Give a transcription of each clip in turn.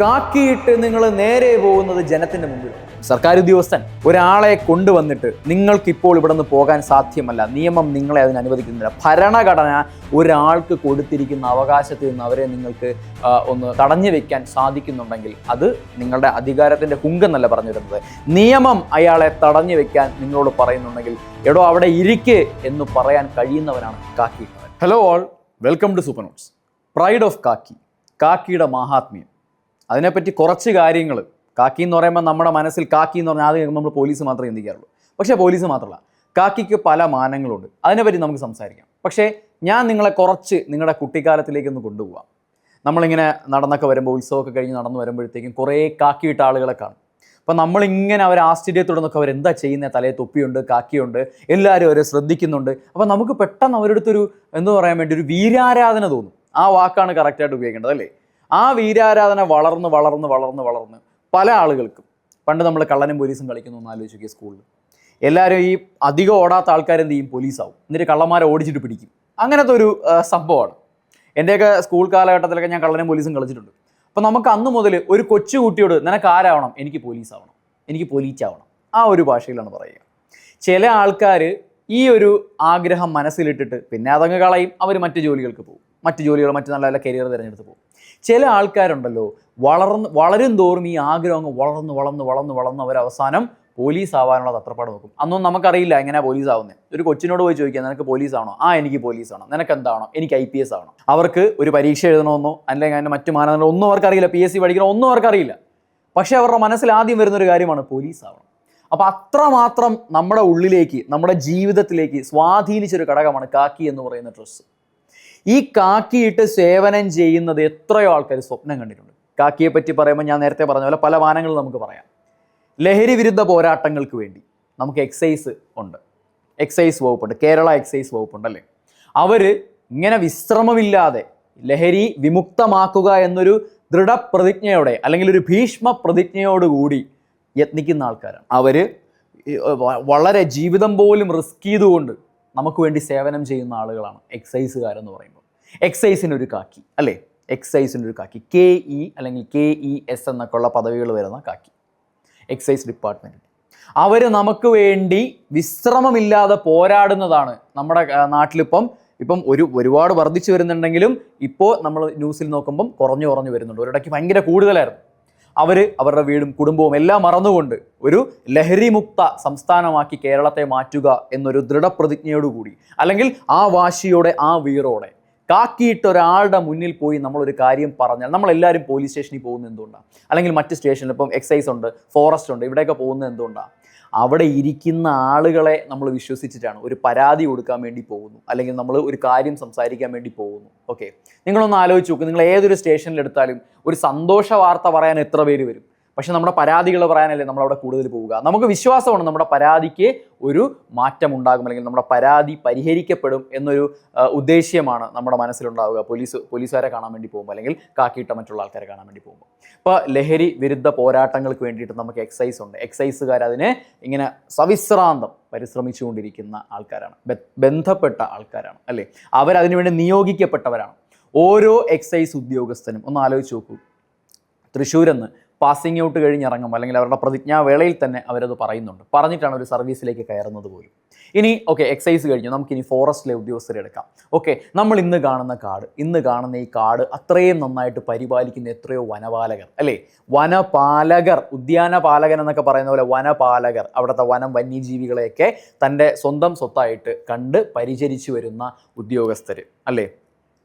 കാക്കിയിട്ട് നിങ്ങൾ നേരെ പോകുന്നത് ജനത്തിന്റെ മുമ്പിൽ. സർക്കാർ ഉദ്യോഗസ്ഥൻ ഒരാളെ കൊണ്ടുവന്നിട്ട് നിങ്ങൾക്ക് ഇപ്പോൾ ഇവിടെ നിന്ന് പോകാൻ സാധ്യമല്ല. നിയമം നിങ്ങളെ അതിന് അനുവദിക്കുന്നില്ല. ഭരണഘടന ഒരാൾക്ക് കൊടുത്തിരിക്കുന്ന അവകാശത്തിൽ നിന്ന് അവരെ നിങ്ങൾക്ക് ഒന്ന് തടഞ്ഞു വെക്കാൻ സാധിക്കുന്നുണ്ടെങ്കിൽ അത് നിങ്ങളുടെ അധികാരത്തിന്റെ കുങ്കെന്നല്ല പറഞ്ഞു വരുന്നത് നിയമം അയാളെ തടഞ്ഞു വെക്കാൻ നിങ്ങളോട് പറയുന്നുണ്ടെങ്കിൽ എടോ അവിടെ ഇരിക്ക് എന്ന് പറയാൻ കഴിയുന്നവനാണ് khaki. Hello all welcome to super notes pride of khaki കാക്കിയുടെ മഹാത്മ്യം. അതിനെപ്പറ്റി കുറച്ച് കാര്യങ്ങൾ കാക്കി എന്ന് പറയുമ്പോൾ നമ്മുടെ മനസ്സിൽ കാക്കി എന്ന് പറഞ്ഞാൽ ആദ്യം നമ്മൾ പോലീസ് മാത്രമേ ചിന്തിക്കാറുള്ളൂ. പക്ഷേ പോലീസ് മാത്രമല്ല കാക്കിക്ക് പല മാനങ്ങളുണ്ട്. അതിനെപ്പറ്റി നമുക്ക് സംസാരിക്കാം. പക്ഷേ ഞാൻ നിങ്ങളെ കുറച്ച് നിങ്ങളുടെ കുട്ടിക്കാലത്തിലേക്കൊന്ന് കൊണ്ടുപോകാം നമ്മളിങ്ങനെ നടന്നൊക്കെ വരുമ്പോൾ ഉത്സവമൊക്കെ കഴിഞ്ഞ് നടന്നു വരുമ്പോഴത്തേക്കും കുറേ കാക്കിയിട്ട ആളുകളെ കാണും. അപ്പം നമ്മളിങ്ങനെ അവർ ആശ്ചര്യത്തോടെ നോക്കുക അവരെന്താ ചെയ്യുന്നത് തലയിൽ തൊപ്പിയുണ്ട് കാക്കിയുണ്ട് എല്ലാവരും അവരെ ശ്രദ്ധിക്കുന്നുണ്ട്. അപ്പം നമുക്ക് പെട്ടെന്ന് അവരുടെ അടുത്തൊരു എന്ന് പറയാൻ വേണ്ടി ഒരു വീരാരാധന തോന്നും. ആ വാക്കാണ് കറക്റ്റായിട്ട് ഉപയോഗിക്കേണ്ടത് അല്ലേ? ആ വീരാരാധന വളർന്ന് വളർന്ന് വളർന്ന് വളർന്ന് പല ആളുകൾക്കും. പണ്ട് നമ്മൾ കള്ളനും പോലീസും കളിക്കുന്നു എന്ന് ആലോചിച്ച് സ്കൂളിൽ. എല്ലാവരും ഈ അധികം ഓടാത്ത ആൾക്കാർ എന്ത് ചെയ്യും? പോലീസാവും. എന്നിട്ട് കള്ളന്മാരെ ഓടിച്ചിട്ട് പിടിക്കും. അങ്ങനത്തെ ഒരു സംഭവമാണ്. എന്റെയൊക്കെ സ്കൂൾ കാലഘട്ടത്തിലൊക്കെ ഞാൻ കള്ളനും പോലീസും കളിച്ചിട്ടുണ്ട്. അപ്പോൾ നമുക്ക് അന്ന് മുതൽ ഒരു കൊച്ചുകുട്ടിയോട് നിനക്ക് ആരാവണം എനിക്ക് പോലീസ് ആവണം എനിക്ക് പോലീച്ചാവണം ആ ഒരു ഭാഷയിലാണ് പറയുക. ചില ആൾക്കാർ ഈ ഒരു ആഗ്രഹം മനസ്സിലിട്ടിട്ട് പിന്നെ അതങ്ങ് കളയും. അവർ മറ്റ് ജോലികൾക്ക് പോകും. മറ്റ് ജോലികൾ മറ്റ് നല്ല നല്ല കരിയർ തിരഞ്ഞെടുത്ത് പോകും. ചില ആൾക്കാരുണ്ടല്ലോ വളർന്ന് വളരും തോറും ഈ ആഗ്രഹം അങ്ങ് വളർന്ന് വളർന്ന് വളർന്ന് വളർന്ന് അവസാനം പോലീസ് ആവാനുള്ള തത്രപ്പാട് നോക്കും. അന്നൊന്നും നമുക്കറിയില്ല എങ്ങനെയാണ് പോലീസ് ആവുന്നത് ഒരു കൊച്ചിനോട് പോയി ചോദിക്കാം നിനക്ക് പോലീസ് ആണോ ആ എനിക്ക് പോലീസ് ആണോ നിനക്ക് എന്താണോ എനിക്ക് ഐ പി എസ് ആണോ? അവർക്ക് ഒരു പരീക്ഷ എഴുതണമെന്നോ അല്ലെങ്കിൽ അതിന്റെ മറ്റു മാനദണ്ഡം ഒന്നും അവർക്കറിയില്ല. പി എസ് സി പഠിക്കണോ ഒന്നും അവർക്കറിയില്ല. പക്ഷേ അവരുടെ മനസ്സിൽ ആദ്യം വരുന്നൊരു കാര്യമാണ് പോലീസ് ആവണം അപ്പോൾ അത്രമാത്രം നമ്മുടെ ഉള്ളിലേക്ക് നമ്മുടെ ജീവിതത്തിലേക്ക് സ്വാധീനിച്ചൊരു ഘടകമാണ് കാക്കി എന്ന് പറയുന്ന ഡ്രസ്സ്. ഈ കാക്കിയിട്ട് സേവനം ചെയ്യുന്നത് എത്രയോ ആൾക്കാർ സ്വപ്നം കണ്ടിട്ടുണ്ട്. കാക്കിയെ പറ്റി പറയുമ്പോൾ ഞാൻ നേരത്തെ പറഞ്ഞ പോലെ പല വാനങ്ങളും നമുക്ക് പറയാം. ലഹരി വിരുദ്ധ പോരാട്ടങ്ങൾക്ക് വേണ്ടി നമുക്ക് എക്സൈസ് ഉണ്ട്. എക്സൈസ് വകുപ്പുണ്ട്. കേരള എക്സൈസ് വകുപ്പുണ്ട് അല്ലേ? അവർ ഇങ്ങനെ വിശ്രമമില്ലാതെ ലഹരി വിമുക്തമാക്കുക എന്നൊരു ദൃഢപ്രതിജ്ഞയോടെ അല്ലെങ്കിൽ ഒരു ഭീഷ്മ പ്രതിജ്ഞയോടുകൂടി യത്നിക്കുന്ന ആൾക്കാരാണ്. അവർ വളരെ ജീവിതം പോലും റിസ്ക് ചെയ്തുകൊണ്ട് നമുക്ക് വേണ്ടി സേവനം ചെയ്യുന്ന ആളുകളാണ് എക്സൈസുകാരെന്ന് പറയുമ്പോൾ. എക്സൈസിനൊരു കാക്കി അല്ലേ? എക്സൈസിനൊരു കാക്കി. കെ ഇ അല്ലെങ്കിൽ കെ ഇ എസ് എന്നൊക്കെ ഉള്ള പദവികൾ വരുന്ന കാക്കി. എക്സൈസ് ഡിപ്പാർട്ട്മെന്റ് അവർ നമുക്ക് വേണ്ടി വിശ്രമമില്ലാതെ പോരാടുന്നതാണ് നമ്മുടെ നാട്ടിലിപ്പം ഇപ്പം ഒരു ഒരുപാട് വർദ്ധിച്ചു വരുന്നുണ്ടെങ്കിലും ഇപ്പോൾ നമ്മൾ ന്യൂസിൽ നോക്കുമ്പം കുറഞ്ഞു കുറഞ്ഞു വരുന്നുണ്ട്. ഒരിടയ്ക്ക് ഭയങ്കര കൂടുതലായിരുന്നു. അവർ അവരുടെ വീടും കുടുംബവും എല്ലാം മറന്നുകൊണ്ട് ഒരു ലഹരിമുക്ത സംസ്ഥാനമാക്കി കേരളത്തെ മാറ്റുക എന്നൊരു ദൃഢപ്രതിജ്ഞയോടുകൂടി അല്ലെങ്കിൽ ആ വാശിയോടെ ആ വീറോടെ കാക്കിയിട്ട് ഒരാളുടെ മുന്നിൽ പോയി നമ്മളൊരു കാര്യം പറഞ്ഞാൽ നമ്മളെല്ലാവരും പോലീസ് സ്റ്റേഷനിൽ പോകുന്നത് എന്തുകൊണ്ടാണ് അല്ലെങ്കിൽ മറ്റ് സ്റ്റേഷനിൽ ഇപ്പം എക്സൈസ് ഉണ്ട് ഫോറസ്റ്റ് ഉണ്ട് ഇവിടെയൊക്കെ പോകുന്നത് എന്തുകൊണ്ടാണ് അവിടെ ഇരിക്കുന്ന ആളുകളെ നമ്മൾ വിശ്വസിച്ചിട്ടാണ്. ഒരു പരാതി കൊടുക്കാൻ വേണ്ടി പോകുന്നു. അല്ലെങ്കിൽ നമ്മൾ ഒരു കാര്യം സംസാരിക്കാൻ വേണ്ടി പോകുന്നു. ഓക്കെ നിങ്ങളൊന്ന് ആലോചിച്ച് നോക്ക്. നിങ്ങൾ ഏതൊരു സ്റ്റേഷനിൽ എടുത്താലും ഒരു സന്തോഷ വാർത്ത പറയാൻ എത്ര പേര് വരും? പക്ഷെ നമ്മുടെ പരാതികൾ പറയാനല്ലേ നമ്മൾ അവിടെ കൂടുതൽ പോവുക. നമുക്ക് വിശ്വാസമാണ് നമ്മുടെ പരാതിക്ക് ഒരു മാറ്റം ഉണ്ടാകും അല്ലെങ്കിൽ നമ്മുടെ പരാതി പരിഹരിക്കപ്പെടും എന്നൊരു ഉദ്ദേശ്യമാണ് നമ്മുടെ മനസ്സിലുണ്ടാവുക. പോലീസ് പോലീസുകാരെ കാണാൻ വേണ്ടി പോകുമ്പോൾ അല്ലെങ്കിൽ കാക്കിയിട്ട മറ്റുള്ള ആൾക്കാരെ കാണാൻ വേണ്ടി പോകുമ്പോൾ. ഇപ്പോൾ ലഹരി വിരുദ്ധ പോരാട്ടങ്ങൾക്ക് വേണ്ടിയിട്ട് നമുക്ക് എക്സൈസ് ഉണ്ട്. എക്സൈസുകാർ അതിനെ ഇങ്ങനെ സവിശ്രാന്തം പരിശ്രമിച്ചുകൊണ്ടിരിക്കുന്ന ആൾക്കാരാണ്. ബന്ധപ്പെട്ട ആൾക്കാരാണ് അല്ലേ? അവരതിനുവേണ്ടി നിയോഗിക്കപ്പെട്ടവരാണ്. ഓരോ എക്സൈസ് ഉദ്യോഗസ്ഥനും ഒന്ന് ആലോചിച്ച് നോക്കൂ. തൃശ്ശൂരെന്ന് പാസിംഗ് ഔട്ട് കഴിഞ്ഞ് അല്ലെങ്കിൽ അവരുടെ പ്രതിജ്ഞാവേളയിൽ തന്നെ അവരത് പറയുന്നുണ്ട്. പറഞ്ഞിട്ടാണ് ഒരു സർവീസിലേക്ക് കയറുന്നത് പോലും. ഇനി ഓക്കെ എക്സൈസ് കഴിഞ്ഞു. നമുക്കിനി ഫോറസ്റ്റിലെ ഉദ്യോഗസ്ഥരെ എടുക്കാം. ഓക്കെ നമ്മൾ ഇന്ന് കാണുന്ന കാട് ഇന്ന് കാണുന്ന ഈ കാട് അത്രയും നന്നായിട്ട് പരിപാലിക്കുന്ന എത്രയോ വനപാലകർ അല്ലേ? വനപാലകർ ഉദ്യാനപാലകൻ എന്നൊക്കെ പറയുന്ന പോലെ വനപാലകർ അവിടുത്തെ വനം വന്യജീവികളെയൊക്കെ തന്റെ സ്വന്തം സ്വത്തായിട്ട് കണ്ട് പരിചരിച്ചു വരുന്ന ഉദ്യോഗസ്ഥർ അല്ലേ?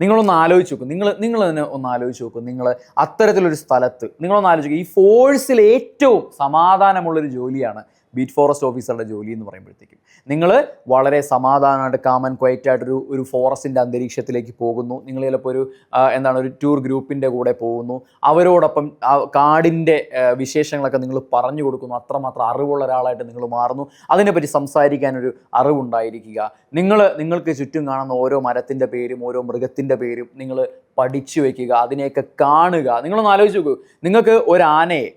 നിങ്ങളൊന്ന് ആലോചിച്ച് നോക്കും. നിങ്ങൾ നിങ്ങൾ തന്നെ ഒന്ന് ആലോചിച്ച് നോക്കും. നിങ്ങൾ അത്തരത്തിലൊരു സ്ഥലത്ത് നിങ്ങളൊന്ന് ആലോചിക്കുക ഈ ഫോഴ്സിൽ ഏറ്റവും സമാധാനമുള്ളൊരു ജോലിയാണ് ബീറ്റ് ഫോറസ്റ്റ് ഓഫീസറുടെ ജോലി എന്ന് പറയുമ്പോഴത്തേക്കും. നിങ്ങൾ വളരെ സമാധാനമായിട്ട് കാമൻ ക്വയറ്റ് ആയിട്ടൊരു ഒരു ഫോറസ്റ്റിന്റെ അന്തരീക്ഷത്തിലേക്ക് പോകുന്നു. നിങ്ങൾ ചിലപ്പോൾ ഒരു എന്താണ് ഒരു ടൂർ ഗ്രൂപ്പിന്റെ കൂടെ പോകുന്നു. അവരോടൊപ്പം കാടിന്റെ വിശേഷങ്ങളൊക്കെ നിങ്ങൾ പറഞ്ഞു കൊടുക്കുന്നു. അത്രമാത്രം അറിവുള്ള ഒരാളായിട്ട് നിങ്ങൾ മാറുന്നു. അതിനെപ്പറ്റി സംസാരിക്കാനൊരു അറിവുണ്ടായിരിക്കുക. നിങ്ങൾ നിങ്ങൾക്ക് ചുറ്റും കാണുന്ന ഓരോ മരത്തിന്റെ പേരും ഓരോ മൃഗത്തിന്റെ പേരും നിങ്ങൾ പഠിച്ചു വയ്ക്കുക അതിനെയൊക്കെ കാണുക. നിങ്ങളൊന്ന് ആലോചിച്ച് നോക്കൂ. നിങ്ങൾക്ക് ഒരു ആനയെ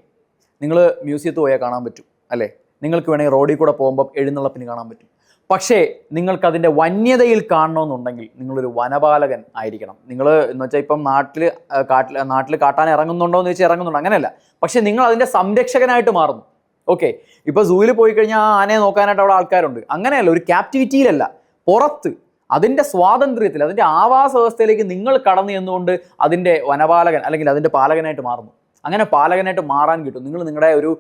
നിങ്ങൾ മ്യൂസിയത്തിൽ പോയാൽ കാണാൻ പറ്റും അല്ലേ? നിങ്ങൾക്ക് വേണമെങ്കിൽ റോഡിൽ കൂടെ പോകുമ്പോൾ എഴുന്നള്ളപ്പിന് കാണാൻ പറ്റും. പക്ഷേ നിങ്ങൾക്കതിന്റെ വന്യതയിൽ കാണണമെന്നുണ്ടെങ്കിൽ നിങ്ങളൊരു വനപാലകൻ ആയിരിക്കണം. നിങ്ങൾ എന്ന് വെച്ചാൽ ഇപ്പം നാട്ടിൽ കാട്ടിൽ നാട്ടിൽ കാട്ടാൻ ഇറങ്ങുന്നുണ്ടോ എന്ന് വെച്ചാൽ ഇറങ്ങുന്നുണ്ട്. അങ്ങനെയല്ല. പക്ഷേ നിങ്ങൾ അതിന്റെ സംരക്ഷകനായിട്ട് മാറുന്നു. ഓക്കെ. ഇപ്പോൾ സൂവിൽ പോയി കഴിഞ്ഞാൽ ആനയെ നോക്കാനായിട്ട് അവിടെ ആൾക്കാരുണ്ട്. അങ്ങനെയല്ല ഒരു ക്യാപ്റ്റിവിറ്റിയിലല്ല പുറത്ത് അതിന്റെ സ്വാതന്ത്ര്യത്തിൽ അതിന്റെ ആവാസ വ്യവസ്ഥയിലേക്ക് നിങ്ങൾ കടന്നു എന്നുകൊണ്ട് അതിന്റെ വനപാലകൻ അല്ലെങ്കിൽ അതിന്റെ പാലകനായിട്ട് മാറുന്നു. അങ്ങനെ പാലകനായിട്ട് മാറാൻ കിട്ടും. നിങ്ങൾ നിങ്ങളുടെ ഒരു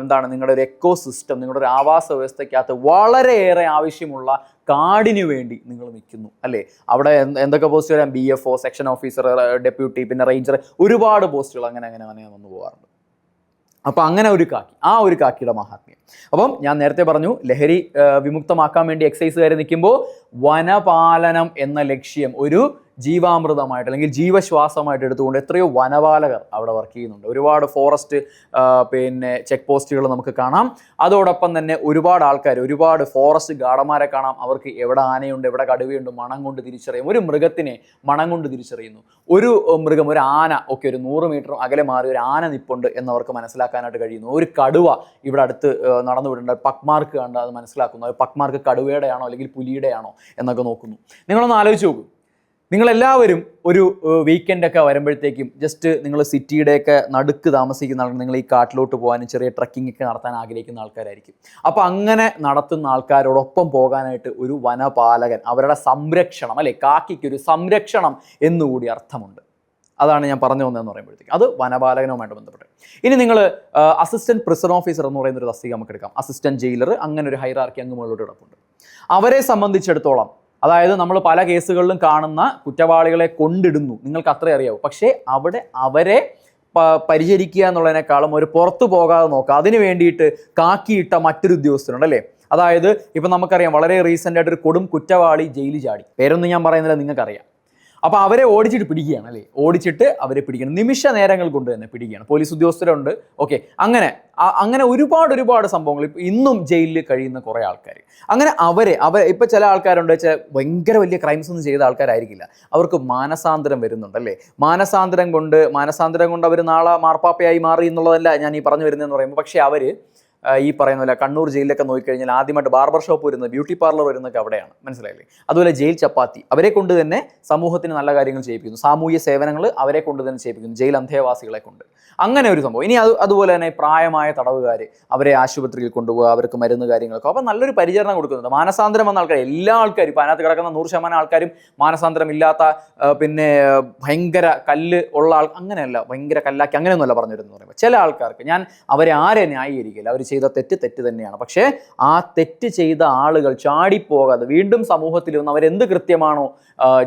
എന്താണ് നിങ്ങളുടെ ഒരു എക്കോ സിസ്റ്റം നിങ്ങളുടെ ഒരു ആവാസ വ്യവസ്ഥയ്ക്കകത്ത് വളരെയേറെ ആവശ്യമുള്ള കാടിനു വേണ്ടി നിങ്ങൾ നിൽക്കുന്നു അല്ലേ? അവിടെ എന്തൊക്കെ പോസ്റ്റ് വരാം? B F O section officer deputy പിന്നെ റേഞ്ചർ ഒരുപാട് പോസ്റ്റുകൾ അങ്ങനെ അങ്ങനെ അങ്ങനെ വന്നു പോകാറുണ്ട്. അപ്പോൾ അങ്ങനെ ഒരു കാക്കി ആ ഒരു കാക്കിയുടെ മഹാത്മ്യം. അപ്പം ഞാൻ നേരത്തെ പറഞ്ഞു ലഹരി വിമുക്തമാക്കാൻ വേണ്ടി എക്സൈസുകാർ നിൽക്കുമ്പോൾ വനപാലനം എന്ന ലക്ഷ്യം ഒരു ജീവാമൃതമായിട്ട് അല്ലെങ്കിൽ ജീവശ്വാസമായിട്ട് എടുത്തുകൊണ്ട് എത്രയോ വനപാലകർ അവിടെ വർക്ക് ചെയ്യുന്നുണ്ട്. ഒരുപാട് ഫോറസ്റ്റ് പിന്നെ ചെക്ക് പോസ്റ്റുകൾ നമുക്ക് കാണാം. അതോടൊപ്പം തന്നെ ഒരുപാട് ആൾക്കാർ ഒരുപാട് ഫോറസ്റ്റ് ഗാർഡന്മാരെ കാണാം. അവർക്ക് എവിടെ ആനയുണ്ട് എവിടെ കടുവയുണ്ട് മണം കൊണ്ട് തിരിച്ചറിയും. ഒരു മൃഗത്തിനെ മണം കൊണ്ട് തിരിച്ചറിയുന്നു. ഒരു മൃഗം ഒരു ആന ഒക്കെ ഒരു നൂറ് മീറ്റർ അകലെ മാറി ഒരു ആന നിപ്പുണ്ട് എന്നവർക്ക് മനസ്സിലാക്കാനായിട്ട് കഴിയുന്നു. ഒരു കടുവ ഇവിടെ അടുത്ത് നടന്നു വിടേണ്ട പക്മാർക്ക് കണ്ട് അത് മനസ്സിലാക്കുന്നു. അത് പക്മാർക്ക് കടുവയുടെയാണോ അല്ലെങ്കിൽ പുലിയുടെയാണോ എന്നൊക്കെ നോക്കുന്നു. നിങ്ങളൊന്ന് ആലോചിച്ച് നോക്കൂ. നിങ്ങളെല്ലാവരും ഒരു വീക്കെൻഡ് ഒക്കെ വരുമ്പോഴത്തേക്കും ജസ്റ്റ് നിങ്ങൾ സിറ്റിയുടെയൊക്കെ നടുക്ക് താമസിക്കുന്ന ആൾക്കാർ നിങ്ങൾ ഈ കാട്ടിലോട്ട് പോകാനും ചെറിയ ട്രക്കിംഗ് ഒക്കെ നടത്താൻ ആഗ്രഹിക്കുന്ന ആൾക്കാരായിരിക്കും. അപ്പോൾ അങ്ങനെ നടത്തുന്ന ആൾക്കാരോടൊപ്പം പോകാനായിട്ട് ഒരു വനപാലകൻ അവരുടെ സംരക്ഷണം അല്ലെ? കാക്കിക്ക് ഒരു സംരക്ഷണം എന്നുകൂടി അർത്ഥമുണ്ട്. അതാണ് ഞാൻ പറഞ്ഞു വന്നതെന്ന് പറയുമ്പോഴത്തേക്ക്. അത് വനപാലകനുമായിട്ട് ബന്ധപ്പെട്ട്. ഇനി നിങ്ങൾ അസിസ്റ്റന്റ് പ്രിസൺ ഓഫീസർ എന്ന് പറയുന്ന ഒരു തസ്തിക നമുക്ക് എടുക്കാം അസിസ്റ്റന്റ് ജയിലർ അങ്ങനെ ഒരു ഹൈറാർക്കി അങ്ങ് മുകളിലോട്ട് കിടപ്പുണ്ട്. അവരെ സംബന്ധിച്ചിടത്തോളം അതായത് നമ്മൾ പല കേസുകളിലും കാണുന്ന കുറ്റവാളികളെ കൊണ്ടിടുന്നു. നിങ്ങൾക്ക് അത്രേ അറിയാവൂ. പക്ഷേ അവിടെ അവരെ പരിചരിക്കുക എന്നുള്ളതിനേക്കാളും ഒരു പുറത്തു പോകാതെ നോക്കുക. അതിന് വേണ്ടിയിട്ട് കാക്കിയിട്ട മറ്റൊരു ഉദ്യോഗസ്ഥനുണ്ട് അല്ലേ? അതായത് ഇപ്പം നമുക്കറിയാം വളരെ റീസെന്റ് ആയിട്ട് ഒരു കൊടും കുറ്റവാളി ജയിലിൽ ചാടി. പേരൊന്നും ഞാൻ പറയുന്നില്ല നിങ്ങൾക്കറിയാം. അപ്പോൾ അവരെ ഓടിച്ചിട്ട് പിടിക്കുകയാണ് അല്ലേ? ഓടിച്ചിട്ട് അവരെ പിടിക്കണം നിമിഷ നേരങ്ങൾ കൊണ്ട് തന്നെ പിടിക്കുകയാണ്. പോലീസ് ഉദ്യോഗസ്ഥരുണ്ട്. ഓക്കെ. അങ്ങനെ അങ്ങനെ ഒരുപാട് ഒരുപാട് സംഭവങ്ങൾ. ഇപ്പം ഇന്നും ജയിലിൽ കഴിയുന്ന കുറേ ആൾക്കാർ അങ്ങനെ അവരെ അവർ ഇപ്പം ചില ആൾക്കാരുണ്ട്. വെച്ചാൽ ഭയങ്കര വലിയ ക്രൈംസ് ഒന്നും ചെയ്ത ആൾക്കാരായിരിക്കില്ല. അവർക്ക് മാനസാന്തരം വരുന്നുണ്ട് അല്ലേ? മാനസാന്തരം കൊണ്ട് മാനസാന്തരം കൊണ്ട് അവർ നാളെ മാർപ്പാപ്പയായി മാറി എന്നുള്ളതല്ല ഞാൻ ഈ പറഞ്ഞു വരുന്നതെന്ന് പറയുമ്പോൾ പക്ഷേ അവർ ഈ പറയുന്ന പോലെ കണ്ണൂർ ജയിലിലൊക്കെ നോക്കിക്കഴിഞ്ഞാൽ ആദ്യമായിട്ട് ബാർബർ ഷോപ്പ് വരുന്നത് ബ്യൂട്ടി പാർലർ വരുന്നതൊക്കെ അവിടെയാണ്. മനസ്സിലായില്ലേ? അതുപോലെ ജയിൽ ചപ്പാത്തി. അവരെ കൊണ്ട് തന്നെ സമൂഹത്തിന് നല്ല കാര്യങ്ങൾ ചെയ്യിപ്പിക്കുന്നു. സാമൂഹ്യ സേവനങ്ങൾ അവരെ കൊണ്ട് തന്നെ ചെയ്യിപ്പിക്കുന്നു. ജയിൽ അന്ധേവാസികളെ കൊണ്ട്. അങ്ങനെ ഒരു സംഭവം. ഇനി അത് അതുപോലെ തന്നെ പ്രായമായ തടവുകാർ അവരെ ആശുപത്രിയിൽ കൊണ്ടുപോകുക അവർക്ക് മരുന്ന് കാര്യങ്ങളൊക്കെ. അപ്പോൾ നല്ലൊരു പരിചരണം കൊടുക്കുന്നുണ്ട്. മാനസാന്തരം വന്ന ആൾക്കാർ എല്ലാ ആൾക്കാരും ഇപ്പോൾ അതിനകത്ത് കിടക്കുന്ന നൂറ് ശതമാനം ആൾക്കാരും മാനസാന്തരം ഇല്ലാത്ത പിന്നെ ഭയങ്കര കല്ല് ഉള്ള ആൾ അങ്ങനെയല്ല ഭയങ്കര കല്ലാക്കി അങ്ങനെയൊന്നുമല്ല പറഞ്ഞു വരുന്നത് പറയുമ്പോൾ. ചില ആൾക്കാർക്ക് ഞാൻ അവരെ ആരെ ന്യായീകരിക്കില്ല? അവർ ചെയ്ത തെറ്റ് തെറ്റ് തന്നെയാണ്. പക്ഷേ ആ തെറ്റ് ചെയ്ത ആളുകൾ ചാടിപ്പോകാതെ വീണ്ടും സമൂഹത്തിൽ വന്ന് അവരെന്ത് കൃത്യമാണോ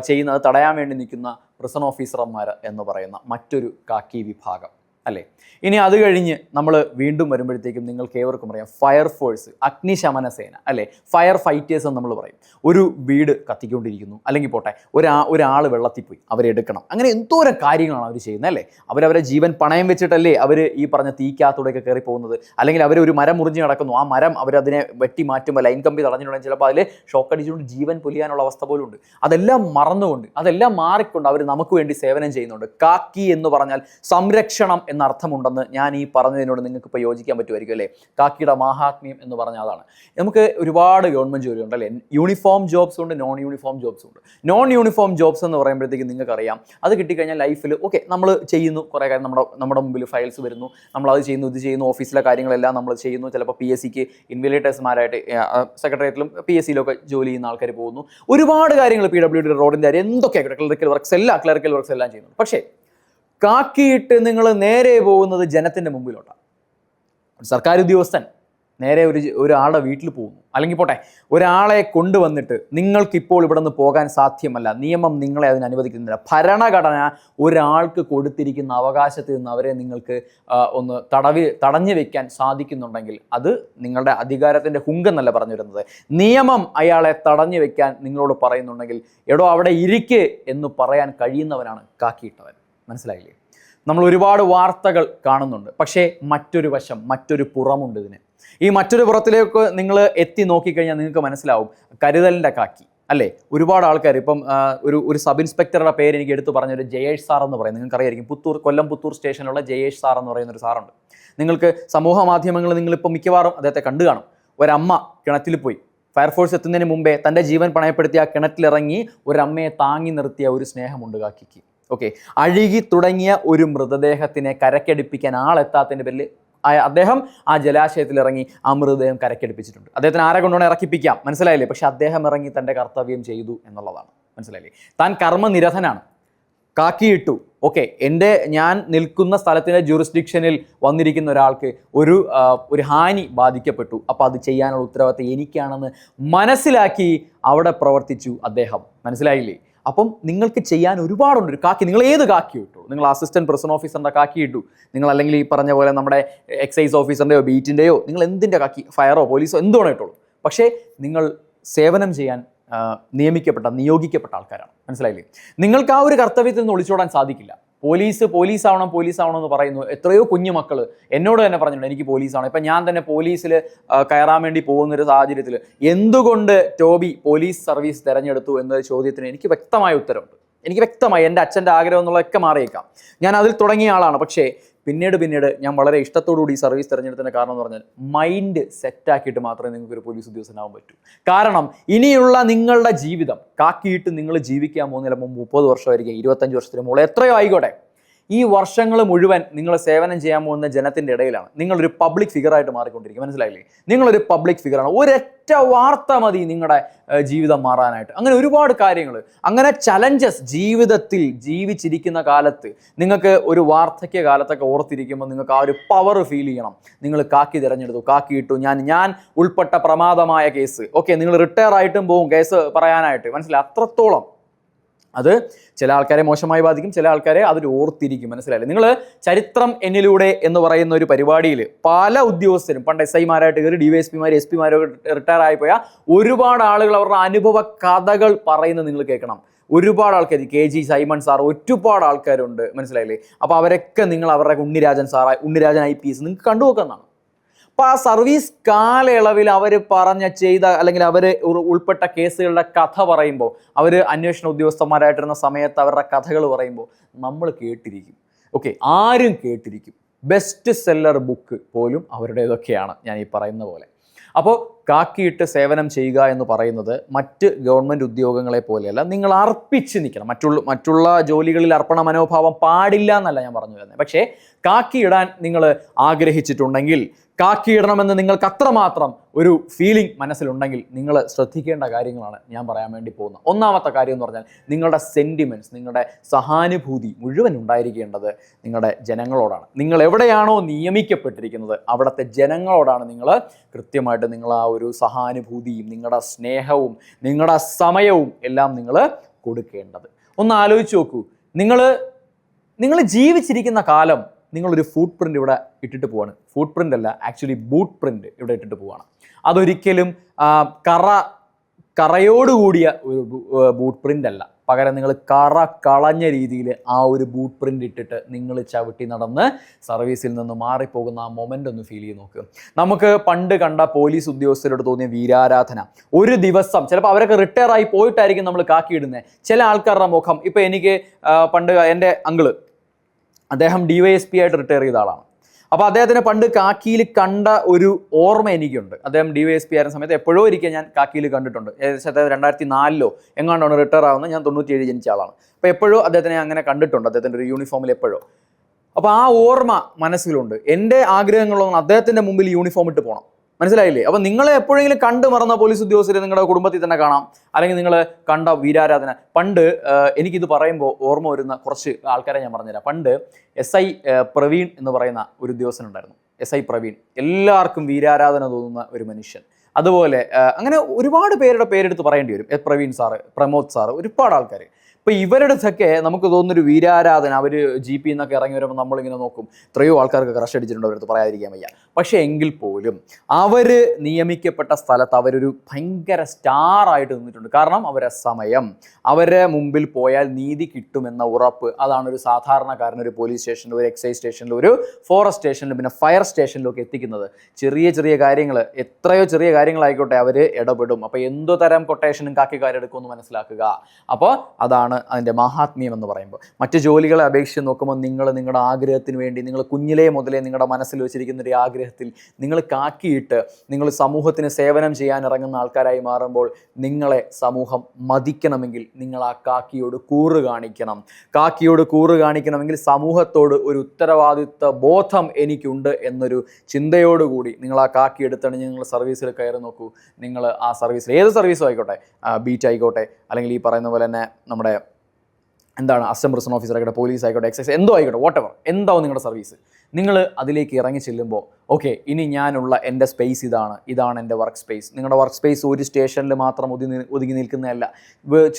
ചെയ്യുന്നത് തടയാൻ വേണ്ടി നിൽക്കുന്ന പ്രിസൺ ഓഫീസർമാർ എന്ന് പറയുന്ന മറ്റൊരു കാക്കി വിഭാഗം. അല്ലേ? ഇനി അത് കഴിഞ്ഞ് നമ്മൾ വീണ്ടും വരുമ്പോഴത്തേക്കും നിങ്ങൾക്ക് ഏവർക്കും അറിയാം ഫയർഫോഴ്സ് അഗ്നിശമന സേന അല്ലേ? ഫയർ ഫൈറ്റേഴ്സ് എന്ന് നമ്മൾ പറയും. ഒരു വീട് കത്തിക്കൊണ്ടിരിക്കുന്നു. അല്ലെങ്കിൽ പോട്ടെ ഒരാ ഒരാൾ വെള്ളത്തിൽ പോയി അവരെ എടുക്കണം. അങ്ങനെ എന്തോരം കാര്യങ്ങളാണ് അവർ ചെയ്യുന്നത് അല്ലേ? അവരവരെ ജീവൻ പണയം വെച്ചിട്ടല്ലേ അവർ ഈ പറഞ്ഞ തീക്കകത്തൂടെയൊക്കെ കയറി പോകുന്നത്. അല്ലെങ്കിൽ അവർ ഒരു മരം മുറിഞ്ഞ് കിടക്കുന്നു. ആ മരം അവരതിനെ വെട്ടി മാറ്റുമ്പോൾ ലൈൻ കമ്പി തടഞ്ഞിട്ടുണ്ടെങ്കിൽ ചിലപ്പോൾ അതിൽ ഷോക്ക് അടിച്ചുകൊണ്ട് ജീവൻ പൊലിയാനുള്ള അവസ്ഥ പോലും ഉണ്ട്. അതെല്ലാം മറന്നുകൊണ്ട് അതെല്ലാം മാറിക്കൊണ്ട് അവർ നമുക്ക് വേണ്ടി സേവനം ചെയ്യുന്നുണ്ട്. കാക്കി എന്ന് പറഞ്ഞാൽ സംരക്ഷണം എന്ന അർത്ഥമുണ്ടെന്ന് ഞാൻ ഈ പറഞ്ഞതിനോട് നിങ്ങൾക്ക് ഇപ്പോൾ യോജിക്കാൻ പറ്റുമായിരിക്കും അല്ലേ? കാക്കിയുടെ മഹാത്മ്യം എന്ന് പറഞ്ഞാൽ അതാണ്. നമുക്ക് ഒരുപാട് ഗവൺമെന്റ് ജോലി ഉണ്ട് അല്ലേ? യൂണിഫോം ജോബ്സ് ഉണ്ട് നോൺ യൂണിഫോം ജോബ്സ് ഉണ്ട്. നോൺ യൂണിഫോം ജോബ്സ് എന്ന് പറയുമ്പോഴത്തേക്കും നിങ്ങൾക്കറിയാം അത് കിട്ടിക്കഴിഞ്ഞാൽ ലൈഫിൽ ഓക്കെ നമ്മൾ ചെയ്യുന്നു കുറേ കാര്യം നമ്മുടെ നമ്മുടെ മുമ്പിൽ ഫയൽസ് വരുന്നു നമ്മൾ അത് ചെയ്യുന്നു ഇത് ചെയ്യുന്നു ഓഫീസിലെ കാര്യങ്ങളെല്ലാം നമ്മൾ ചെയ്യുന്നു ചിലപ്പോൾ പി എസ് സിക്ക് ഇൻവിലേറ്റേഴ്സ്മാരായിട്ട് സെക്രട്ടേറിയറ്റിലും പി എസ് സിയിലൊക്കെ ജോലി ചെയ്യുന്ന ആൾക്കാർ പോകുന്നു. ഒരുപാട് കാര്യങ്ങൾ പി ഡബ്ല്യു ഡി റോഡിന്റെ കാര്യം എന്തൊക്കെ ക്ലറിക്കൽ വർക്ക്സ് എല്ലാം ക്ലറിക്കൽ വർക്ക്സ് എല്ലാം ചെയ്യുന്നു പക്ഷേ കാക്കിയിട്ട് നിങ്ങൾ നേരെ പോകുന്നത് ജനത്തിന്റെ മുമ്പിലോട്ടാണ് സർക്കാർ ഉദ്യോഗസ്ഥൻ നേരെ ഒരു ഒരാളുടെ വീട്ടിൽ പോകുന്നു. അല്ലെങ്കിൽ പോട്ടെ ഒരാളെ കൊണ്ടുവന്നിട്ട് നിങ്ങൾക്കിപ്പോൾ ഇവിടെ നിന്ന് പോകാൻ സാധ്യമല്ല. നിയമം നിങ്ങളെ അതിന് അനുവദിക്കുന്നില്ല. ഭരണഘടന ഒരാൾക്ക് കൊടുത്തിരിക്കുന്ന അവകാശത്തിൽ നിന്ന് അവരെ നിങ്ങൾക്ക് ഒന്ന് തടവി തടഞ്ഞു വെക്കാൻ സാധിക്കുന്നുണ്ടെങ്കിൽ അത് നിങ്ങളുടെ അധികാരത്തിന്റെ ഹുങ്കെന്നല്ല പറഞ്ഞു വരുന്നത്. നിയമം അയാളെ തടഞ്ഞു വെക്കാൻ നിങ്ങളോട് പറയുന്നുണ്ടെങ്കിൽ എടോ അവിടെ ഇരിക്ക് എന്ന് പറയാൻ കഴിയുന്നവനാണ് കാക്കിയിട്ടവൻ. മനസ്സിലായില്ലേ? നമ്മൾ ഒരുപാട് വാർത്തകൾ കാണുന്നുണ്ട്. പക്ഷേ മറ്റൊരു വശം മറ്റൊരു പുറമുണ്ട് ഇതിന്. ഈ മറ്റൊരു പുറത്തിലേക്ക് നിങ്ങൾ എത്തി നോക്കിക്കഴിഞ്ഞാൽ നിങ്ങൾക്ക് മനസ്സിലാവും. കരുതലിന്റെ കാക്കി അല്ലേ? ഒരുപാട് ആൾക്കാർ ഇപ്പം ഒരു ഒരു സബ് ഇൻസ്പെക്ടറുടെ പേര് എനിക്ക് എടുത്തു പറഞ്ഞ ഒരു ജയേഷ് സാർ എന്ന് പറയും. നിങ്ങൾക്ക് അറിയായിരിക്കും പുത്തൂർ കൊല്ലം പുത്തൂർ സ്റ്റേഷനിലുള്ള ജയേഷ് സാർ എന്ന് പറയുന്ന ഒരു സാറുണ്ട്. നിങ്ങൾക്ക് സമൂഹ മാധ്യമങ്ങളിൽ നിങ്ങളിപ്പോൾ മിക്കവാറും അദ്ദേഹത്തെ കണ്ടു കാണും. ഒരമ്മ കിണറ്റിൽ പോയി. ഫയർഫോഴ്സ് എത്തുന്നതിന് മുമ്പേ തന്റെ ജീവൻ പണയപ്പെടുത്തി ആ കിണറ്റിലിറങ്ങി ഒരമ്മയെ താങ്ങി നിർത്തിയ ഒരു സ്നേഹമുണ്ട് കാക്കിക്ക്. ഓക്കെ അഴുകി തുടങ്ങിയ ഒരു മൃതദേഹത്തിനെ കരക്കടിപ്പിക്കാൻ ആളെത്താത്തതിന്റെ പേരിൽ അദ്ദേഹം ആ ജലാശയത്തിൽ ഇറങ്ങി ആ മൃതദേഹം കരക്കടിപ്പിച്ചിട്ടുണ്ട്. അദ്ദേഹത്തിന് ആരെ കൊണ്ടുവേണം ഇറക്കിപ്പിക്കാം? മനസ്സിലായില്ലേ? പക്ഷെ അദ്ദേഹം ഇറങ്ങി തന്റെ കർത്തവ്യം ചെയ്തു എന്നുള്ളതാണ്. മനസ്സിലായില്ലേ? താൻ കർമ്മനിരതനാണ്. കാക്കിയിട്ടു. ഓക്കെ എന്റെ ഞാൻ നിൽക്കുന്ന സ്ഥലത്തിന്റെ ജൂറിസ്ഡിക്ഷനിൽ വന്നിരിക്കുന്ന ഒരാൾക്ക് ഒരു ഒരു ഹാനി ബാധിക്കപ്പെട്ടു. അപ്പോൾ അത് ചെയ്യാനുള്ള ഉത്തരവാദിത്തം എനിക്കാണെന്ന് മനസ്സിലാക്കി അവിടെ പ്രവർത്തിച്ചു അദ്ദേഹം. മനസ്സിലായില്ലേ? അപ്പം നിങ്ങൾക്ക് ചെയ്യാൻ ഒരുപാടുണ്ട്. ഒരു കാക്കി നിങ്ങൾ ഏത് കാക്കി ഇട്ടു? നിങ്ങൾ അസിസ്റ്റന്റ് പ്രസൺ ഓഫീസറിന്റെ കാക്കി ഇട്ടു. നിങ്ങൾ അല്ലെങ്കിൽ ഈ പറഞ്ഞ പോലെ നമ്മുടെ എക്സൈസ് ഓഫീസറിന്റെയോ ബീറ്റിന്റെയോ നിങ്ങൾ എന്തിന്റെ കാക്കി? ഫയറോ പോലീസോ എന്തുവേണോ ഇട്ടോളൂ. പക്ഷേ നിങ്ങൾ സേവനം ചെയ്യാൻ നിയമിക്കപ്പെട്ട നിയോഗിക്കപ്പെട്ട ആൾക്കാരാണ്. മനസ്സിലായില്ലേ? നിങ്ങൾക്ക് ആ ഒരു കർത്തവ്യത്തിൽ നിന്ന് ഒളിച്ചോടാൻ സാധിക്കില്ല. പോലീസ് പോലീസ് ആവണം പോലീസ് ആവണം എന്ന് പറയുന്നു. എത്രയോ കുഞ്ഞു മക്കൾ എന്നോട് തന്നെ പറഞ്ഞിട്ടുണ്ട് എനിക്ക് പോലീസ് ആവണം ഇപ്പം ഞാൻ തന്നെ പോലീസിൽ കയറാൻ വേണ്ടി പോകുന്ന ഒരു സാഹചര്യത്തിൽ എന്തുകൊണ്ട് ടോബി പോലീസ് സർവീസ് തിരഞ്ഞെടുത്തു എന്ന ചോദ്യത്തിന് എനിക്ക് വ്യക്തമായ ഉത്തരവുണ്ട് എനിക്ക് വ്യക്തമായി എന്റെ അച്ഛന്റെ ആഗ്രഹം എന്നുള്ളതൊക്കെ മാറിയേക്കാം. ഞാൻ അതിൽ തുടങ്ങിയ ആളാണ്. പക്ഷേ പിന്നീട് പിന്നീട് ഞാൻ വളരെ ഇഷ്ടത്തോടുകൂടി ഈ സർവീസ് തിരഞ്ഞെടുത്തതിന്റെ കാരണം എന്ന് പറഞ്ഞാൽ മൈൻഡ് സെറ്റാക്കിയിട്ട് മാത്രമേ നിങ്ങൾക്ക് ഒരു പോലീസ് ഉദ്യോഗസ്ഥനാവാൻ പറ്റൂ. കാരണം ഇനിയുള്ള നിങ്ങളുടെ ജീവിതം കാക്കിയിട്ട് നിങ്ങൾ ജീവിക്കാൻ പോകുന്നതിന് മുമ്പ് മുപ്പത് വർഷമായിരിക്കും ഇരുപത്തഞ്ച് വർഷത്തിന് മുകളിൽ എത്രയോ ആയിക്കോട്ടെ. ഈ വർഷങ്ങൾ മുഴുവൻ നിങ്ങൾ സേവനം ചെയ്യാൻ പോകുന്ന ജനത്തിന്റെ ഇടയിലാണ്. നിങ്ങളൊരു പബ്ലിക് ഫിഗറായിട്ട് മാറിക്കൊണ്ടിരിക്കും മനസ്സിലായില്ലേ? നിങ്ങളൊരു പബ്ലിക് ഫിഗറാണ് ഒരൊറ്റ വാർത്ത മതി നിങ്ങളുടെ ജീവിതം മാറാനായിട്ട്. അങ്ങനെ ഒരുപാട് കാര്യങ്ങൾ. അങ്ങനെ ചലഞ്ചസ് ജീവിതത്തിൽ ജീവിച്ചിരിക്കുന്ന കാലത്ത് നിങ്ങൾക്ക് ഒരു വാർദ്ധക്യ കാലത്തൊക്കെ ഓർത്തിരിക്കുമ്പോൾ നിങ്ങൾക്ക് ആ ഒരു പവർ ഫീൽ ചെയ്യണം. നിങ്ങൾ കാക്കി തിരഞ്ഞെടുത്തു. കാക്കി ഇട്ടു. ഞാൻ ഞാൻ ഉൾപ്പെട്ട പ്രമാദമായ കേസ് ഓക്കെ നിങ്ങൾ റിട്ടയർ ആയിട്ടും പോകും. കേസ് പറയാനായിട്ട്. മനസ്സിലായി? അത്രത്തോളം. അത് ചില ആൾക്കാരെ മോശമായി ബാധിക്കും ചില ആൾക്കാരെ അതിൽ ഓർത്തിരിക്കും. മനസ്സിലായില്ലേ? നിങ്ങൾ ചരിത്രം എന്നിലൂടെ എന്ന് പറയുന്ന ഒരു പരിപാടിയിൽ പല ഉദ്യോഗസ്ഥരും പണ്ട് എസ് ഐമാരായിട്ട് കയറി ഡി വൈ എസ് പിമാർ എസ് പിമാരൊക്കെ റിട്ടയർ ആയിപ്പോയ ഒരുപാട് ആളുകൾ അവരുടെ അനുഭവ കഥകൾ പറയുന്നത് നിങ്ങൾ കേൾക്കണം. ഒരുപാട് ആൾക്കാർ കെ ജി സൈമൺ സാർ ഒരുപാട് ആൾക്കാരുണ്ട്. മനസ്സിലായില്ലേ? അപ്പോൾ അവരൊക്കെ നിങ്ങൾ അവരുടെ ഉണ്ണിരാജൻ സാറായി ഉണ്ണിരാജൻ ഐ പി എസ് നിങ്ങൾക്ക് കണ്ടുവെക്കുന്നതാണ് അപ്പോൾ ആ സർവീസ് കാലയളവിൽ അവർ പറഞ്ഞ ചെയ്ത അല്ലെങ്കിൽ അവർ ഉൾപ്പെട്ട കേസുകളുടെ കഥ പറയുമ്പോൾ അവർ അന്വേഷണ ഉദ്യോഗസ്ഥന്മാരായിട്ടിരുന്ന സമയത്ത് അവരുടെ കഥകൾ പറയുമ്പോൾ നമ്മൾ കേട്ടിരിക്കും. ഓക്കെ ആരും കേട്ടിരിക്കും. ബെസ്റ്റ് സെല്ലർ ബുക്ക് പോലും അവരുടേതൊക്കെയാണ് ഞാൻ ഈ പറയുന്ന പോലെ. അപ്പോൾ കാക്കിയിട്ട് സേവനം ചെയ്യുക എന്ന് പറയുന്നത് മറ്റ് ഗവൺമെന്റ് ഉദ്യോഗങ്ങളെ പോലെയല്ല നിങ്ങൾ അർപ്പിച്ച് നിൽക്കണം. മറ്റുള്ള മറ്റുള്ള ജോലികളിൽ അർപ്പണ മനോഭാവം പാടില്ല എന്നല്ല ഞാൻ പറഞ്ഞു വരുന്നത്. പക്ഷേ കാക്കി ഇടാൻ നിങ്ങൾ ആഗ്രഹിച്ചിട്ടുണ്ടെങ്കിൽ കാക്കി ഇടണമെന്ന് നിങ്ങൾക്ക് അത്രമാത്രം ഒരു ഫീലിംഗ് മനസ്സിലുണ്ടെങ്കിൽ നിങ്ങൾ ശ്രദ്ധിക്കേണ്ട കാര്യങ്ങളാണ് ഞാൻ പറയാൻ വേണ്ടി പോകുന്നത്. ഒന്നാമത്തെ കാര്യം എന്ന് പറഞ്ഞാൽ നിങ്ങളുടെ സെന്റിമെന്റ്സ് നിങ്ങളുടെ സഹാനുഭൂതി മുഴുവൻ ഉണ്ടായിരിക്കേണ്ടത് നിങ്ങളുടെ ജനങ്ങളോടാണ്. നിങ്ങൾ എവിടെയാണോ നിയമിക്കപ്പെട്ടിരിക്കുന്നത് അവിടുത്തെ ജനങ്ങളോടാണ് നിങ്ങൾ കൃത്യമായിട്ട് നിങ്ങൾ ആ ഒരു സഹാനുഭൂതിയും നിങ്ങളുടെ സ്നേഹവും നിങ്ങളുടെ സമയവും എല്ലാം നിങ്ങൾ കൊടുക്കേണ്ടത്. ഒന്ന് ആലോചിച്ച് നോക്കൂ. നിങ്ങൾ നിങ്ങൾ ജീവിച്ചിരിക്കുന്ന കാലം നിങ്ങളൊരു ഫുഡ് പ്രിന്റ് ഇവിടെ ഇട്ടിട്ട് പോവാണ്. ഫുഡ് പ്രിന്റ് അല്ല ആക്ച്വലി ബൂട്ട് പ്രിന്റ് ഇവിടെ ഇട്ടിട്ട് പോവാണ്. അതൊരിക്കലും കറ കറയോടുകൂടിയ ഒരു ബൂട്ട് പ്രിന്റ് അല്ല. പകരം നിങ്ങൾ കറ കളഞ്ഞ രീതിയിൽ ആ ഒരു ബൂട്ട് പ്രിന്റ് ഇട്ടിട്ട് നിങ്ങൾ ചവിട്ടി നടന്ന് സർവീസിൽ നിന്ന് മാറിപ്പോകുന്ന ആ മൊമെന്റ് ഒന്ന് ഫീൽ ചെയ്ത് നോക്കുക നമുക്ക് പണ്ട് കണ്ട പോലീസ് ഉദ്യോഗസ്ഥരോട് തോന്നിയ വീരാരാധന. ഒരു ദിവസം ചിലപ്പോൾ അവരൊക്കെ റിട്ടയർ ആയി പോയിട്ടായിരിക്കും നമ്മൾ കാക്കിയിടുന്നത് ചില ആൾക്കാരുടെ മുഖം ഇപ്പോൾ എനിക്ക് പണ്ട് എന്റെ അങ്കിൾ അദ്ദേഹം ഡി വൈ എസ് പി ആയിട്ട് റിട്ടയർ ചെയ്ത ആളാണ്. അപ്പോൾ അദ്ദേഹത്തിനെ പണ്ട് കാക്കിയിൽ കണ്ട ഒരു ഓർമ്മ എനിക്കുണ്ട്. അദ്ദേഹം ഡി വൈ എസ് പി ആയിരുന്ന സമയത്ത് എപ്പോഴോ ഇരിക്കാൻ ഞാൻ കാക്കിയിൽ കണ്ടിട്ടുണ്ട്. ഏകദേശം രണ്ടായിരത്തി നാലിലോ എങ്ങാണ്ടാണ് റിട്ടയർ ആവുന്നത്. ഞാൻ തൊണ്ണൂറ്റിയേഴ് ജനിച്ച ആളാണ്. അപ്പോൾ എപ്പോഴോ അദ്ദേഹത്തിനെ അങ്ങനെ കണ്ടിട്ടുണ്ട്. അദ്ദേഹത്തിന്റെ ഒരു യൂണിഫോമിൽ എപ്പോഴോ. അപ്പോൾ ആ ഓർമ്മ മനസ്സിലുണ്ട്. എന്റെ ആഗ്രഹങ്ങളൊന്നും അദ്ദേഹത്തിന്റെ മുമ്പിൽ യൂണിഫോം ഇട്ട് പോകണം മനസ്സിലായില്ലേ? അപ്പോൾ നിങ്ങളെ എപ്പോഴെങ്കിലും കണ്ടു മറന്ന പോലീസ് ഉദ്യോഗസ്ഥരെ നിങ്ങളുടെ കുടുംബത്തിൽ തന്നെ കാണാം. അല്ലെങ്കിൽ നിങ്ങൾ കണ്ട വീരാരാധന. പണ്ട് എനിക്കിത് പറയുമ്പോൾ ഓർമ്മ വരുന്ന കുറച്ച് ആൾക്കാരെ ഞാൻ പറഞ്ഞുതരാം. പണ്ട് എസ് ഐ പ്രവീൺ എന്ന് പറയുന്ന ഒരു ഉദ്യോഗസ്ഥനുണ്ടായിരുന്നു എസ് ഐ പ്രവീൺ. എല്ലാവർക്കും വീരാരാധന തോന്നുന്ന ഒരു മനുഷ്യൻ. അതുപോലെ അങ്ങനെ ഒരുപാട് പേരുടെ പേരെടുത്ത് പറയേണ്ടി വരും. പ്രവീൺ സാറ് പ്രമോദ് സാറ് ഒരുപാട് ആൾക്കാർ ഇപ്പൊ ഇവരുടെ ഒക്കെ നമുക്ക് തോന്നുന്നൊരു വീരാരാധന അവർ ജി പി എന്നൊക്കെ ഇറങ്ങി വരുമ്പോൾ നമ്മളിങ്ങനെ നോക്കും. എത്രയോ ആൾക്കാർക്ക് ക്രഷ് അടിച്ചിട്ടുണ്ട് അവരടുത്ത് പറയാതിരിക്കാൻ വയ്യ. പക്ഷേ എങ്കിൽ പോലും അവർ നിയമിക്കപ്പെട്ട സ്ഥലത്ത് അവരൊരു ഭയങ്കര സ്റ്റാർ ആയിട്ട് നിന്നിട്ടുണ്ട്. കാരണം അവരെ സമയം അവരെ മുമ്പിൽ പോയാൽ നീതി കിട്ടുമെന്ന ഉറപ്പ്. അതാണ് ഒരു സാധാരണക്കാരൻ ഒരു പോലീസ് സ്റ്റേഷനിൽ ഒരു എക്സൈസ് സ്റ്റേഷനിൽ ഒരു ഫോറസ്റ്റ് സ്റ്റേഷനിൽ പിന്നെ ഫയർ സ്റ്റേഷനിലൊക്കെ എത്തിക്കുന്നത്. ചെറിയ ചെറിയ കാര്യങ്ങൾ എത്രയോ ചെറിയ കാര്യങ്ങളായിക്കോട്ടെ അവർ ഇടപെടും. അപ്പോൾ എന്തോ തരം കൊട്ടേഷനും കാക്കിക്കാരെടുക്കുമെന്ന് മനസ്സിലാക്കുക. അപ്പോൾ അതാണ് അതാണ് അതിന്റെ മഹാത്മ്യം എന്ന് പറയുമ്പോൾ. മറ്റ് ജോലികളെ അപേക്ഷിച്ച് നോക്കുമ്പോൾ നിങ്ങൾ നിങ്ങളുടെ ആഗ്രഹത്തിന് വേണ്ടി നിങ്ങൾ കുഞ്ഞിലേ മുതലേ നിങ്ങളുടെ മനസ്സിൽ വെച്ചിരിക്കുന്ന ഒരു ആഗ്രഹത്തിൽ നിങ്ങൾ കാക്കിയിട്ട് നിങ്ങൾ സമൂഹത്തിന് സേവനം ചെയ്യാൻ ഇറങ്ങുന്ന ആൾക്കാരായി മാറുമ്പോൾ നിങ്ങളെ സമൂഹം മതിക്കണമെങ്കിൽ നിങ്ങൾ ആ കാക്കിയോട് കൂറ് കാണിക്കണം. കാക്കിയോട് കൂറ് കാണിക്കണമെങ്കിൽ സമൂഹത്തോട് ഒരു ഉത്തരവാദിത്വ ബോധം എനിക്കുണ്ട് എന്നൊരു ചിന്തയോടുകൂടി നിങ്ങൾ ആ കാക്കി എടുത്താണ് നിങ്ങൾ സർവീസിൽ കയറി നോക്കൂ. നിങ്ങൾ ആ സർവീസിൽ ഏത് സർവീസും ആയിക്കോട്ടെ ബീറ്റ് ആയിക്കോട്ടെ അല്ലെങ്കിൽ ഈ പറയുന്ന പോലെ തന്നെ നമ്മുടെ എന്താണ് അസം പ്രിസൺ ഓഫീസർ ആയിക്കോട്ടെ പോലീസ് ആയിക്കോട്ടെ എക്സൈസ് എന്തോ ആയിക്കോട്ടെ വോട്ടെവർ എന്താവും നിങ്ങളുടെ സർവീസ്? നിങ്ങൾ അതിലേക്ക് ഇറങ്ങി ചെല്ലുമ്പോൾ ഓക്കെ ഇനി ഞാനുള്ള എന്റെ സ്പേസ് ഇതാണ്. ഇതാണ് എന്റെ വർക്ക് സ്പേസ് നിങ്ങളുടെ വർക്ക് സ്പേസ് ഒരു സ്റ്റേഷനിൽ മാത്രം ഒതുങ്ങി ഒതുങ്ങി നിൽക്കുന്നതല്ല.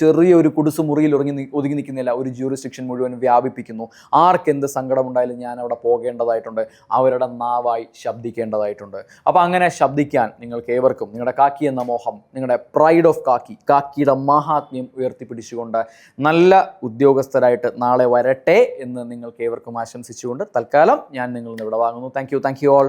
ചെറിയ ഒരു കുടുസ് മുറിയിൽ ഒതുങ്ങി ഒതുങ്ങി നിൽക്കുന്നില്ല ഒരു ജൂറിസ്ഡിക്ഷൻ മുഴുവൻ വ്യാപിപ്പിക്കുന്നു. ആർക്കെന്ത് സങ്കടമുണ്ടായാലും ഞാൻ അവിടെ പോകേണ്ടതായിട്ടുണ്ട്. അവരുടെ നാവായി ശബ്ദിക്കേണ്ടതായിട്ടുണ്ട്. അപ്പോൾ അങ്ങനെ ശബ്ദിക്കാൻ നിങ്ങൾക്ക് ഏവർക്കും നിങ്ങളുടെ കാക്കി എന്ന മോഹം നിങ്ങളുടെ പ്രൈഡ് ഓഫ് കാക്കി കാക്കിയുടെ മഹാത്മ്യം ഉയർത്തിപ്പിടിച്ചുകൊണ്ട് നല്ല ഉദ്യോഗസ്ഥരായിട്ട് നാളെ വരട്ടെ എന്ന് നിങ്ങൾക്ക് ഏവർക്കും ആശംസിച്ചുകൊണ്ട് തൽക്കാലം ഞാൻ നിങ്ങളിന്ന് ഇവിടെ വാങ്ങുന്നു. Thank you thank you all